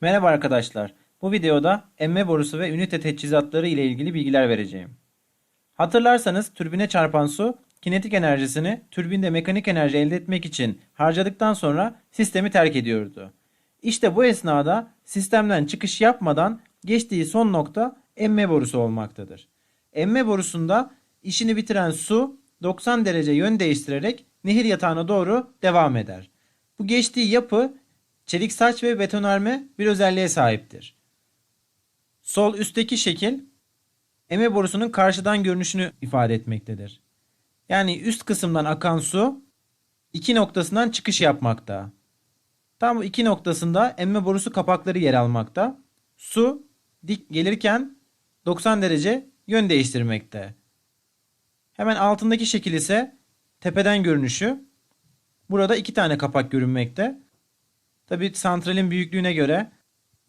Merhaba arkadaşlar. Bu videoda emme borusu ve ünite teçhizatları ile ilgili bilgiler vereceğim. Hatırlarsanız türbine çarpan su kinetik enerjisini türbinde mekanik enerji elde etmek için harcadıktan sonra sistemi terk ediyordu. İşte bu esnada sistemden çıkış yapmadan geçtiği son nokta emme borusu olmaktadır. Emme borusunda işini bitiren su 90 derece yön değiştirerek nehir yatağına doğru devam eder. Bu geçtiği yapı çelik saç ve betonarme bir özelliğe sahiptir. Sol üstteki şekil eme borusunun karşıdan görünüşünü ifade etmektedir. Yani üst kısımdan akan su iki noktasından çıkış yapmakta. Tam bu iki noktasında emme borusu kapakları yer almakta. Su dik gelirken 90 derece yön değiştirmekte. Hemen altındaki şekil ise tepeden görünüşü. Burada iki tane kapak görünmekte. Tabi santralin büyüklüğüne göre,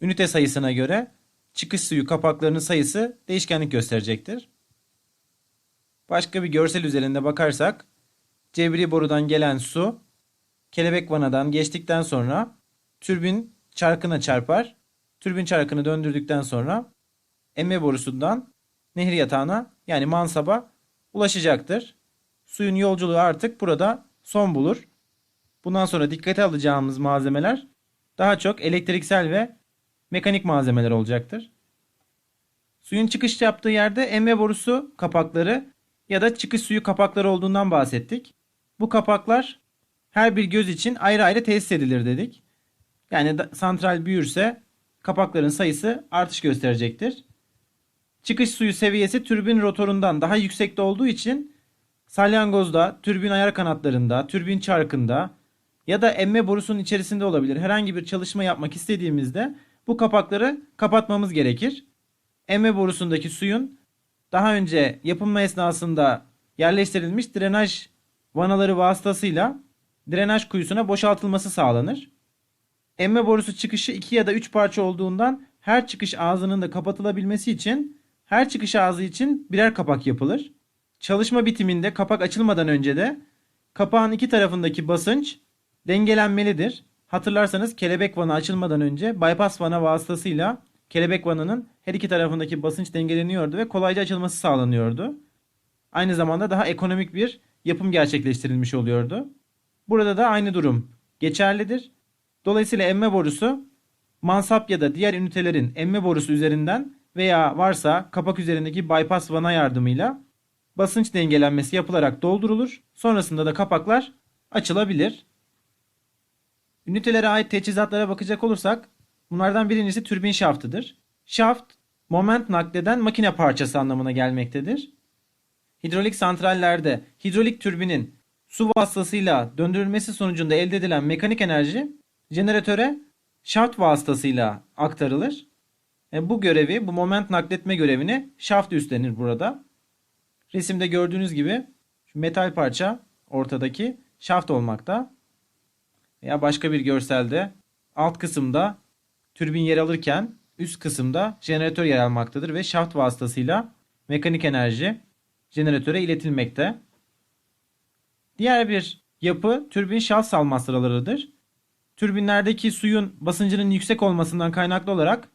ünite sayısına göre çıkış suyu kapaklarının sayısı değişkenlik gösterecektir. Başka bir görsel üzerinde bakarsak cebri borudan gelen su kelebek vanadan geçtikten sonra türbin çarkına çarpar. Türbin çarkını döndürdükten sonra emme borusundan nehir yatağına yani mansaba ulaşacaktır. Suyun yolculuğu artık burada son bulur. Bundan sonra dikkate alacağımız malzemeler daha çok elektriksel ve mekanik malzemeler olacaktır. Suyun çıkış yaptığı yerde emme borusu kapakları ya da çıkış suyu kapakları olduğundan bahsettik. Bu kapaklar her bir göz için ayrı ayrı tesis edilir dedik. Yani santral büyürse kapakların sayısı artış gösterecektir. Çıkış suyu seviyesi türbin rotorundan daha yüksekte olduğu için salyangozda, türbin ayar kanatlarında, türbin çarkında ya da emme borusunun içerisinde olabilir. Herhangi bir çalışma yapmak istediğimizde bu kapakları kapatmamız gerekir. Emme borusundaki suyun daha önce yapılma esnasında yerleştirilmiş drenaj vanaları vasıtasıyla drenaj kuyusuna boşaltılması sağlanır. Emme borusu çıkışı 2 ya da 3 parça olduğundan her çıkış ağzının da kapatılabilmesi için her çıkış ağzı için birer kapak yapılır. Çalışma bitiminde kapak açılmadan önce de kapağın iki tarafındaki basınç dengelenmelidir. Hatırlarsanız kelebek vana açılmadan önce bypass vana vasıtasıyla kelebek vananın her iki tarafındaki basınç dengeleniyordu ve kolayca açılması sağlanıyordu. Aynı zamanda daha ekonomik bir yapım gerçekleştirilmiş oluyordu. Burada da aynı durum geçerlidir. Dolayısıyla emme borusu mansap ya da diğer ünitelerin emme borusu üzerinden veya varsa kapak üzerindeki bypass vana yardımıyla basınç dengelenmesi yapılarak doldurulur. Sonrasında da kapaklar açılabilir. Ünitelere ait teçhizatlara bakacak olursak bunlardan birincisi türbin şaftıdır. Şaft moment nakleden makine parçası anlamına gelmektedir. Hidrolik santrallerde hidrolik türbinin su vasıtasıyla döndürülmesi sonucunda elde edilen mekanik enerji jeneratöre şaft vasıtasıyla aktarılır. E, bu görevi, bu moment nakletme görevini şaft üstlenir burada. Resimde gördüğünüz gibi şu metal parça ortadaki şaft olmakta. Veya başka bir görselde alt kısımda türbin yer alırken üst kısımda jeneratör yer almaktadır ve şaft vasıtasıyla mekanik enerji jeneratöre iletilmekte. Diğer bir yapı türbin şaft salma sıralarıdır. Türbinlerdeki suyun basıncının yüksek olmasından kaynaklı olarak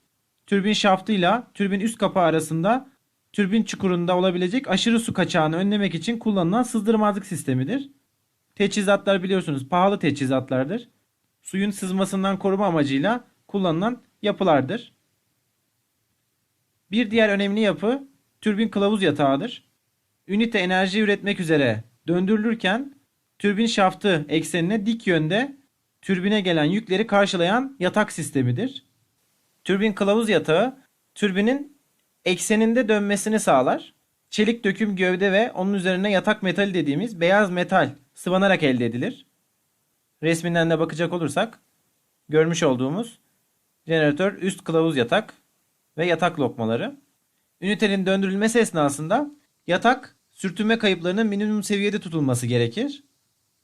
türbin şaftıyla türbin üst kapağı arasında türbin çukurunda olabilecek aşırı su kaçağını önlemek için kullanılan sızdırmazlık sistemidir. Teçhizatlar biliyorsunuz pahalı teçhizatlardır. Suyun sızmasından koruma amacıyla kullanılan yapılardır. Bir diğer önemli yapı türbin kılavuz yatağıdır. Ünite enerji üretmek üzere döndürülürken türbin şaftı eksenine dik yönde türbine gelen yükleri karşılayan yatak sistemidir. Türbin kılavuz yatağı türbinin ekseninde dönmesini sağlar. Çelik döküm gövde ve onun üzerine yatak metali dediğimiz beyaz metal sıvanarak elde edilir. Resminden de bakacak olursak görmüş olduğumuz jeneratör üst kılavuz yatak ve yatak lokmaları. Ünitenin döndürülmesi esnasında yatak sürtünme kayıplarının minimum seviyede tutulması gerekir.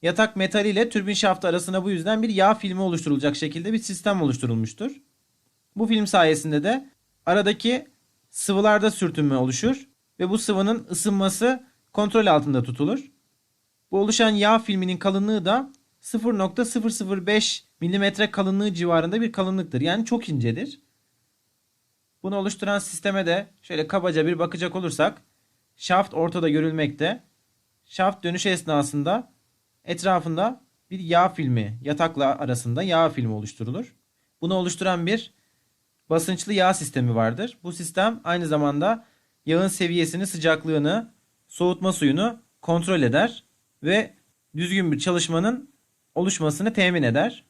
Yatak metali ile türbin şaftı arasına bu yüzden bir yağ filmi oluşturulacak şekilde bir sistem oluşturulmuştur. Bu film sayesinde de aradaki sıvılarda sürtünme oluşur ve bu sıvının ısınması kontrol altında tutulur. Bu oluşan yağ filminin kalınlığı da 0.005 milimetre kalınlığı civarında bir kalınlıktır. Yani çok incedir. Bunu oluşturan sisteme de şöyle kabaca bir bakacak olursak şaft ortada görülmekte. Şaft dönüşü esnasında etrafında bir yağ filmi, yatakla arasında yağ filmi oluşturulur. Bunu oluşturan bir basınçlı yağ sistemi vardır. Bu sistem aynı zamanda yağın seviyesini, sıcaklığını, soğutma suyunu kontrol eder ve düzgün bir çalışmanın oluşmasını temin eder.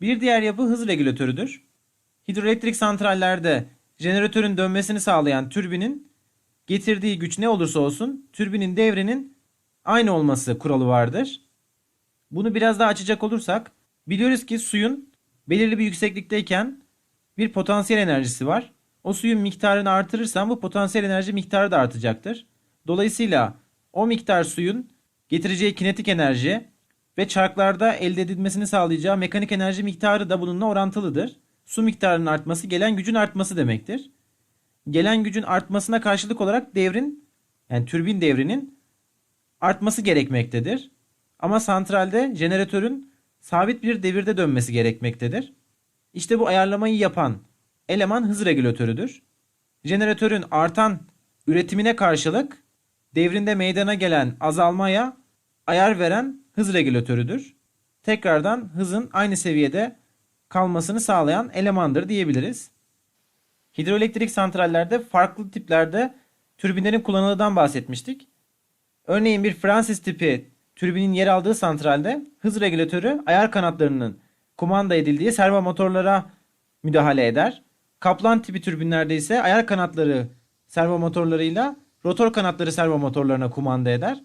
Bir diğer yapı hız regülatörüdür. Hidroelektrik santrallerde jeneratörün dönmesini sağlayan türbinin getirdiği güç ne olursa olsun türbinin devrinin aynı olması kuralı vardır. Bunu biraz daha açacak olursak biliyoruz ki suyun belirli bir yükseklikteyken bir potansiyel enerjisi var. O suyun miktarını artırırsan bu potansiyel enerji miktarı da artacaktır. Dolayısıyla o miktar suyun getireceği kinetik enerji ve çarklarda elde edilmesini sağlayacağı mekanik enerji miktarı da bununla orantılıdır. Su miktarının artması gelen gücün artması demektir. Gelen gücün artmasına karşılık olarak devrin yani türbin devrinin artması gerekmektedir. Ama santralde jeneratörün sabit bir devirde dönmesi gerekmektedir. İşte bu ayarlamayı yapan eleman hız regülatörüdür. Jeneratörün artan üretimine karşılık devrinde meydana gelen azalmaya ayar veren hız regülatörüdür. Tekrardan hızın aynı seviyede kalmasını sağlayan elemandır diyebiliriz. Hidroelektrik santrallerde farklı tiplerde türbinlerin kullanıldığından bahsetmiştik. Örneğin bir Francis tipi türbinin yer aldığı santralde hız regülatörü ayar kanatlarının kumanda edildiği servo motorlara müdahale eder. Kaplan tipi türbinlerde ise ayar kanatları servo motorlarıyla rotor kanatları servo motorlarına kumanda eder.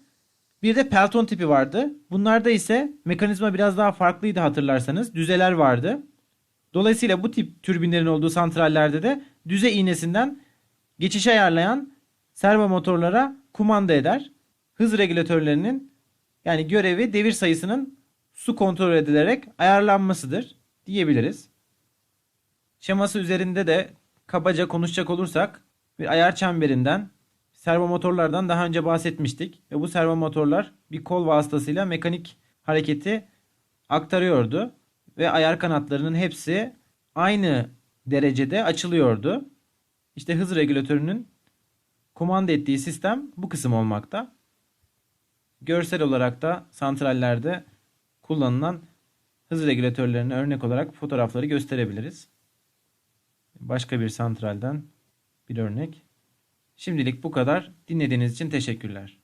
Bir de Pelton tipi vardı. Bunlarda ise mekanizma biraz daha farklıydı hatırlarsanız. Düzeler vardı. Dolayısıyla bu tip türbinlerin olduğu santrallerde de düze iğnesinden geçiş ayarlayan servo motorlara kumanda eder. Hız regülatörlerinin yani görevi devir sayısının su kontrol edilerek ayarlanmasıdır diyebiliriz. Şeması üzerinde de kabaca konuşacak olursak bir ayar çemberinden servo motorlardan daha önce bahsetmiştik ve bu servo motorlar bir kol vasıtasıyla mekanik hareketi aktarıyordu ve ayar kanatlarının hepsi aynı derecede açılıyordu. İşte hız regülatörünün kumanda ettiği sistem bu kısım olmakta. Görsel olarak da santrallerde kullanılan hız regülatörlerine örnek olarak fotoğrafları gösterebiliriz. Başka bir santralden bir örnek. Şimdilik bu kadar. Dinlediğiniz için teşekkürler.